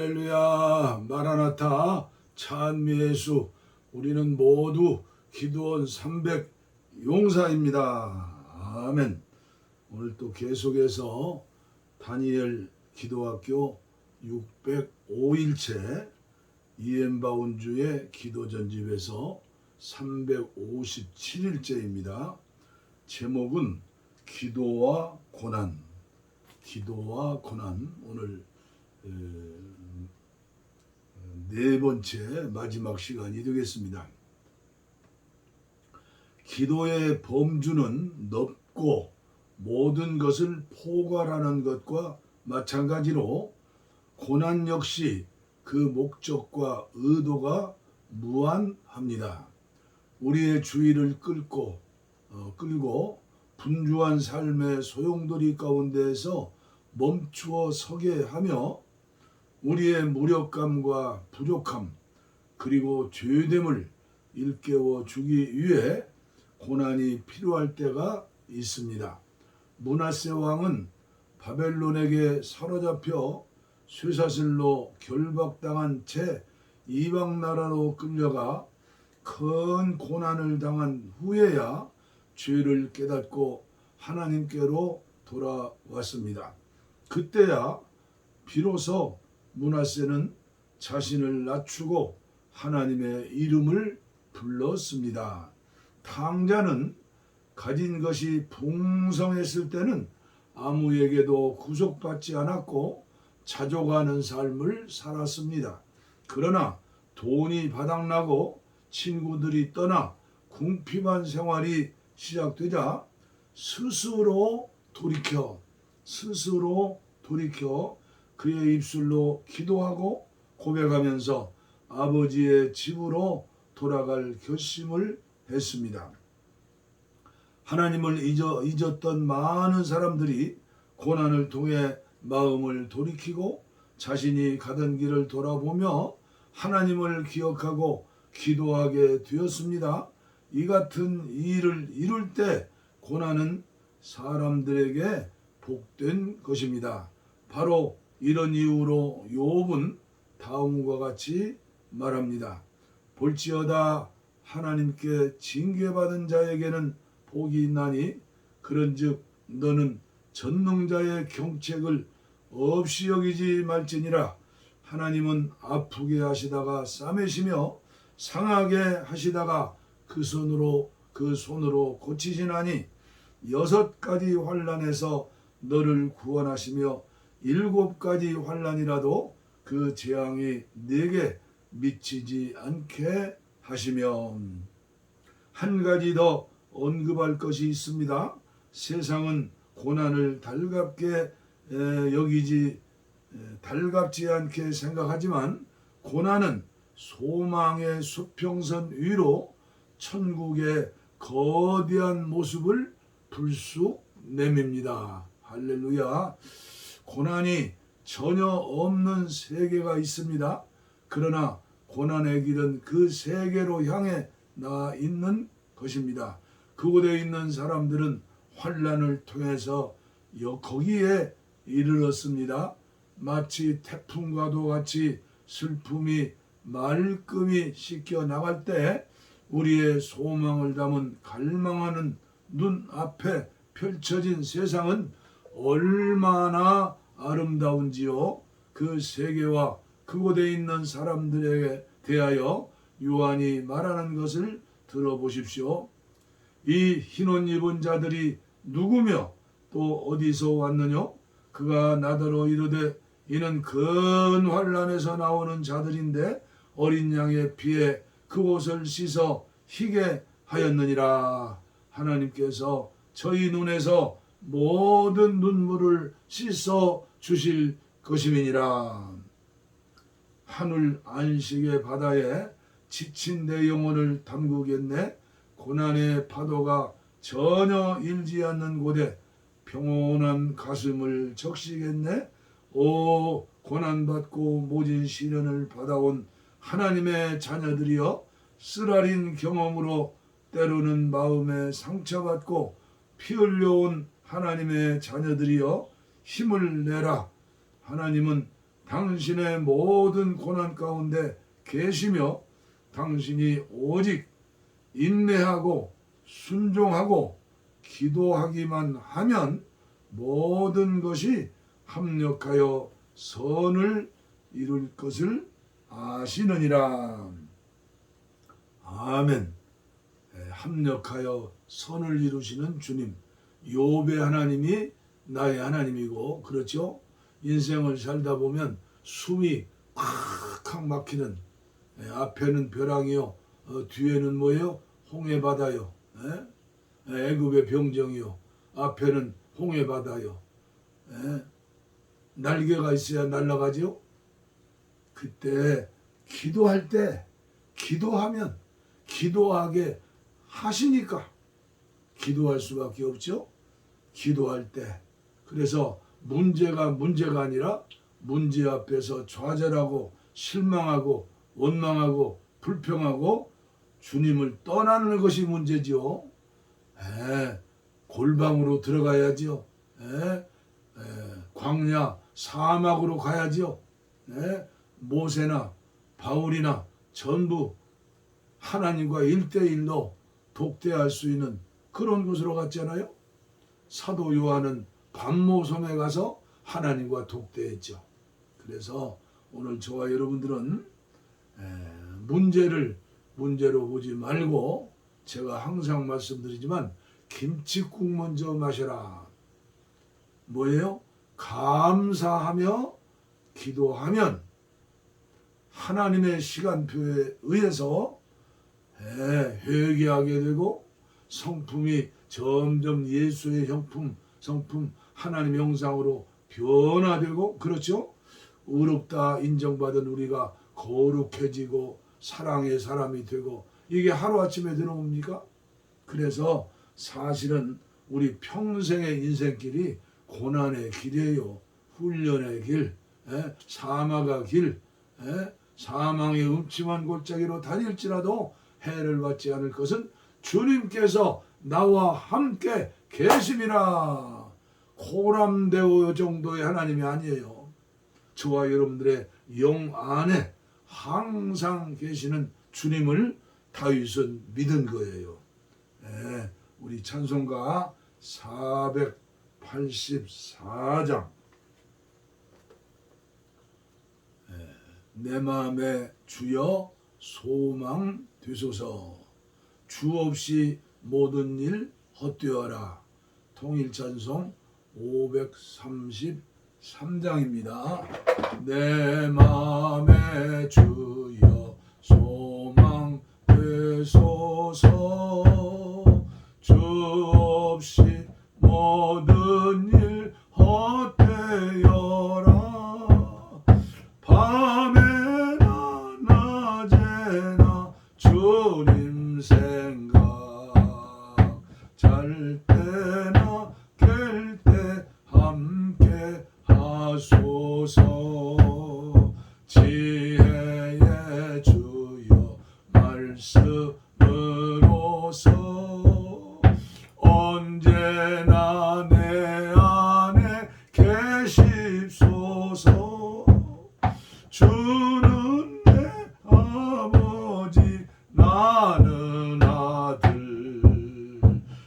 할렐루야 마라나타 찬미예수 우리는 모두 기도원 300 용사입니다. 아멘. 오늘 또 계속해서 다니엘 기도학교 605일째 이엠바운주의 기도전집에서 357일째입니다. 제목은 기도와 고난, 기도와 고난 오늘 에, 네 번째 마지막 시간이 되겠습니다. 기도의 범주는 넓고 모든 것을 포괄하는 것과 마찬가지로 고난 역시 그 목적과 의도가 무한합니다. 우리의 주의를 끌고 어, 끌고 분주한 삶의 소용돌이 가운데에서 멈추어 서게 하며 우리의 무력감과 부족함 그리고 죄됨을 일깨워 주기 위해 고난이 필요할 때가 있습니다. 문하세 왕은 바벨론에게 사로잡혀 쇠사슬로 결박당한 채 이방 나라로 끌려가 큰 고난을 당한 후에야 죄를 깨닫고 하나님께로 돌아왔습니다. 그때야 비로소 문하세는 자신을 낮추고 하나님의 이름을 불렀습니다. 탕자는 가진 것이 풍성했을 때는 아무에게도 구속받지 않았고 자족하는 삶을 살았습니다. 그러나 돈이 바닥나고 친구들이 떠나 궁핍한 생활이 시작되자 스스로 돌이켜 스스로 돌이켜 그의 입술로 기도하고 고백하면서 아버지의 집으로 돌아갈 결심을 했습니다. 하나님을 잊었던 많은 사람들이 고난을 통해 마음을 돌이키고 자신이 가던 길을 돌아보며 하나님을 기억하고 기도하게 되었습니다. 이 같은 일을 이룰 때 고난은 사람들에게 복된 것입니다. 바로 이런 이유로 욥은 다음과 같이 말합니다. 볼지어다 하나님께 징계받은 자에게는 복이 있나니 그런즉 너는 전능자의 경책을 없이 여기지 말지니라 하나님은 아프게 하시다가 싸매시며 상하게 하시다가 그 손으로 그 손으로 고치시나니 여섯 가지 환란에서 너를 구원하시며 일곱 가지 환란이라도 그 재앙이 내게 미치지 않게 하시며 한 가지 더 언급할 것이 있습니다. 세상은 고난을 달갑게 여기지 달갑지 않게 생각하지만 고난은 소망의 수평선 위로 천국의 거대한 모습을 불쑥 내밉니다. 할렐루야. 고난이 전혀 없는 세계가 있습니다. 그러나 고난의 길은 그 세계로 향해 나 있는 것입니다. 그곳에 있는 사람들은 환란을 통해서 거기에 이르렀습니다. 마치 태풍과도 같이 슬픔이 말끔히 씻겨 나갈 때 우리의 소망을 담은 갈망하는 눈 앞에 펼쳐진 세상은 얼마나 아름다운지요. 그 세계와 그곳에 있는 사람들에게 대하여 요한이 말하는 것을 들어보십시오. 이 흰옷 입은 자들이 누구며 또 어디서 왔느냐? 그가 나더러 이르되 이는 근 환란에서 나오는 자들인데 어린 양의 피에 그곳을 씻어 희게 하였느니라. 하나님께서 저희 눈에서 모든 눈물을 씻어 주실 것임이니라. 하늘 안식의 바다에 지친 내 영혼을 담그겠네. 고난의 파도가 전혀 일지 않는 곳에 평온한 가슴을 적시겠네. 오 고난받고 모진 시련을 받아온 하나님의 자녀들이여 쓰라린 경험으로 때로는 마음에 상처받고 피 흘려온 하나님의 자녀들이여 힘을 내라. 하나님은 당신의 모든 고난 가운데 계시며 당신이 오직 인내하고 순종하고 기도하기만 하면 모든 것이 합력하여 선을 이룰 것을 아시느니라. 아멘. 예, 합력하여 선을 이루시는 주님. 요배 하나님이 나의 하나님이고 그렇죠? 인생을 살다 보면 숨이 콱콱 막히는 예, 앞에는 벼랑이요 어, 뒤에는 뭐예요? 홍해 바다요. 예? 예, 애굽의 병정이요. 앞에는 홍해 바다요. 예? 날개가 있어야 날아가지요. 그때 기도할 때 기도하면 기도하게 하시니까 기도할 수밖에 없죠. 기도할 때 그래서 문제가 문제가 아니라 문제 앞에서 좌절하고 실망하고 원망하고 불평하고 주님을 떠나는 것이 문제지요. 에, 골방으로 들어가야지요. 에, 에, 광야 사막으로 가야지요. 에, 모세나 바울이나 전부 하나님과 일대일로 독대할 수 있는 그런 곳으로 갔잖아요. 사도 요한은 반모섬에 가서 하나님과 독대했죠. 그래서 오늘 저와 여러분들은 에, 문제를 문제로 보지 말고 제가 항상 말씀드리지만 김치국 먼저 마셔라. 뭐예요? 감사하며 기도하면 하나님의 시간표에 의해서 예, 회개하게 되고 성품이 점점 예수의 형품, 성품 하나님 형상으로 변화되고 그렇죠? 의롭다 인정받은 우리가 거룩해지고 사랑의 사람이 되고 이게 하루아침에 들어옵니까? 그래서 사실은 우리 평생의 인생길이 고난의 길이에요. 훈련의 길, 예? 사마가 길, 예? 사망의 음침한 골짜기로 다닐지라도 해를 받지 않을 것은 주님께서 나와 함께 계심이라. 코람데오 정도의 하나님이 아니에요. 저와 여러분들의 영 안에 항상 계시는 주님을 다윗은 믿은 거예요. 예, 우리 찬송가 484장 예, 내 마음에 주여 소망 되소서 주 없이 모든 일 헛되어라 통일 찬송 533장입니다. 내 마음에 주여 소망 되소서 계십소서. 주는 내 아버지 나는 아들.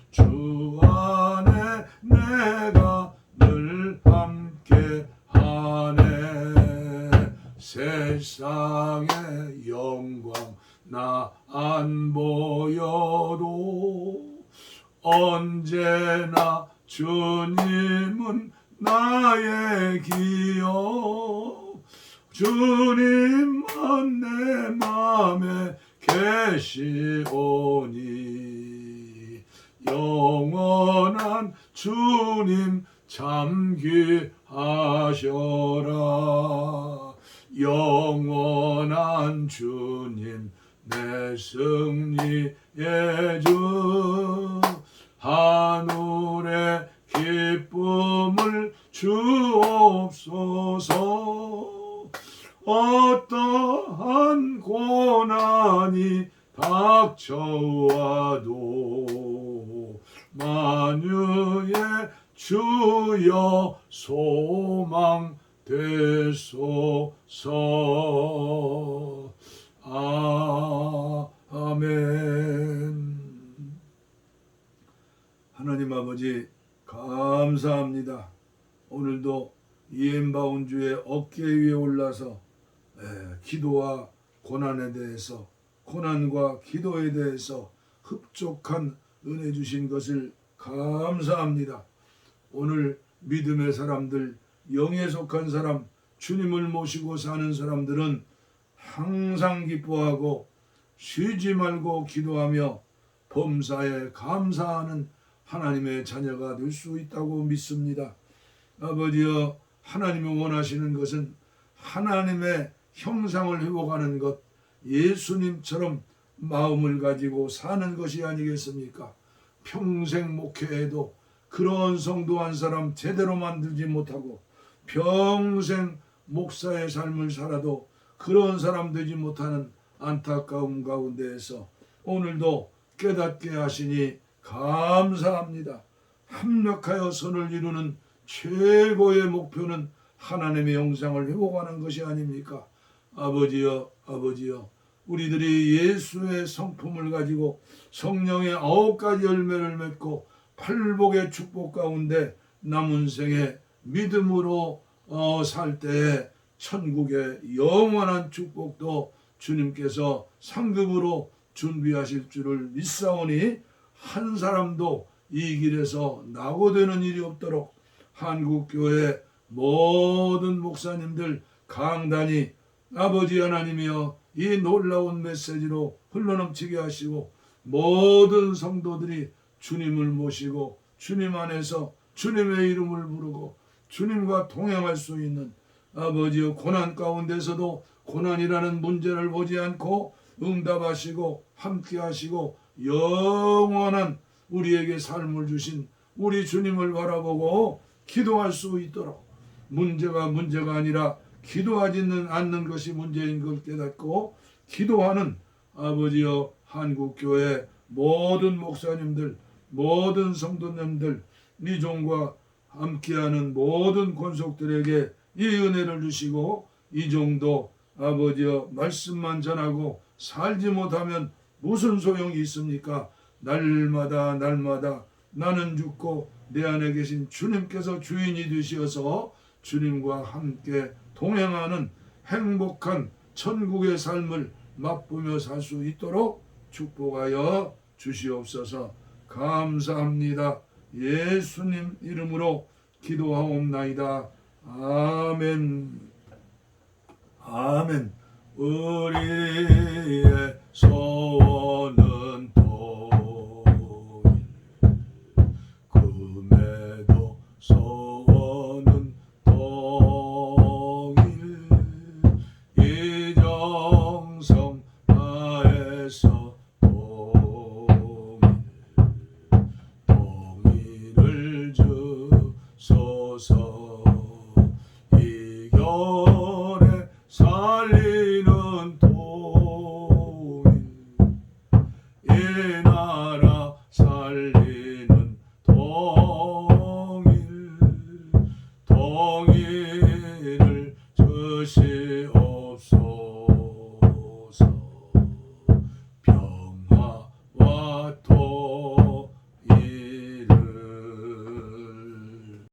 주 안에 내가 늘 함께 하네. 세상의 영광 나 안 보여도 언제나 주님은 나의 기여. 주님만 내 맘에 계시오니. 영원한 주님 참귀하셔라. 영원한 주님 내 승리의 주 하늘의 기쁨을 주옵소서 어떠한 고난이 닥쳐와도 만유의 주여 소망 되소 아, 아멘. 하나님 아버지 감사합니다. 오늘도 이엠바운 주의 어깨 위에 올라서 에, 기도와 고난에 대해서 고난과 기도에 대해서 흡족한 은혜 주신 것을 감사합니다. 오늘 믿음의 사람들, 영에 속한 사람, 주님을 모시고 사는 사람들은 항상 기뻐하고 쉬지 말고 기도하며 범사에 감사하는 하나님의 자녀가 될 수 있다고 믿습니다. 아버지여 하나님이 원하시는 것은 하나님의 형상을 회복하는 것, 예수님처럼 마음을 가지고 사는 것이 아니겠습니까? 평생 목회해도 그런 성도 한 사람 제대로 만들지 못하고 평생 목사의 삶을 살아도 그런 사람 되지 못하는 안타까움 가운데에서 오늘도 깨닫게 하시니 감사합니다. 합력하여 선을 이루는 최고의 목표는 하나님의 영상을 회복하는 것이 아닙니까? 아버지여, 아버지여, 우리들이 예수의 성품을 가지고 성령의 아홉 가지 열매를 맺고 팔복의 축복 가운데 남은 생에 믿음으로 어, 살 때에 천국의 영원한 축복도 주님께서 상급으로 준비하실 줄을 믿사오니 한 사람도 이 길에서 낙오되는 일이 없도록 한국교회 모든 목사님들 강단이 아버지 하나님이여 이 놀라운 메시지로 흘러넘치게 하시고 모든 성도들이 주님을 모시고 주님 안에서 주님의 이름을 부르고 주님과 동행할 수 있는 아버지의 고난 가운데서도 고난이라는 문제를 보지 않고 응답하시고 함께 하시고 영원한 우리에게 삶을 주신 우리 주님을 바라보고 기도할 수 있도록 문제가 문제가 아니라 기도하지는 않는 것이 문제인 걸 깨닫고 기도하는 아버지여 한국교회 모든 목사님들 모든 성도님들 이종과 함께하는 모든 권속들에게 이 은혜를 주시고 이 정도 아버지여 말씀만 전하고 살지 못하면 무슨 소용이 있습니까? 날마다 날마다 나는 죽고 내 안에 계신 주님께서 주인이 되시어서 주님과 함께 동행하는 행복한 천국의 삶을 맛보며 살 수 있도록 축복하여 주시옵소서 감사합니다. 예수님 이름으로 기도하옵나이다. 아멘. 아멘. 우리의 소